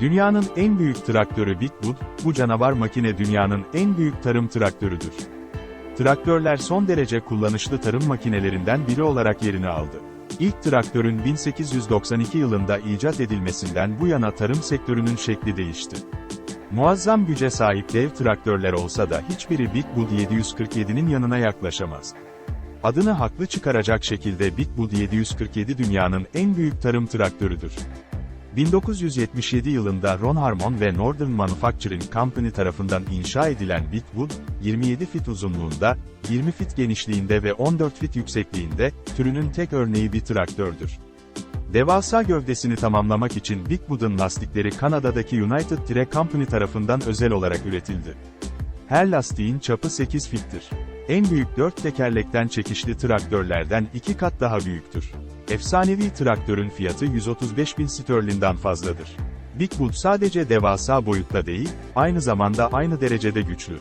Dünyanın en büyük traktörü Big Wood, bu canavar makine dünyanın en büyük tarım traktörüdür. Traktörler son derece kullanışlı tarım makinelerinden biri olarak yerini aldı. İlk traktörün 1892 yılında icat edilmesinden bu yana tarım sektörünün şekli değişti. Muazzam güce sahip dev traktörler olsa da hiçbiri Big Bull 747'nin yanına yaklaşamaz. Adını haklı çıkaracak şekilde Big Bull 747 dünyanın en büyük tarım traktörüdür. 1977 yılında Ron Harmon ve Northern Manufacturing Company tarafından inşa edilen Big Wood, 27 fit uzunluğunda, 20 fit genişliğinde ve 14 fit yüksekliğinde, türünün tek örneği bir traktördür. Devasa gövdesini tamamlamak için Big Wood'un lastikleri Kanada'daki United Tire Company tarafından özel olarak üretildi. Her lastiğin çapı 8 fittir. En büyük 4 tekerlekten çekişli traktörlerden 2 kat daha büyüktür. Efsanevi traktörün fiyatı 135 bin sterlinden fazladır. Big Bull sadece devasa boyutta değil, aynı zamanda aynı derecede güçlü.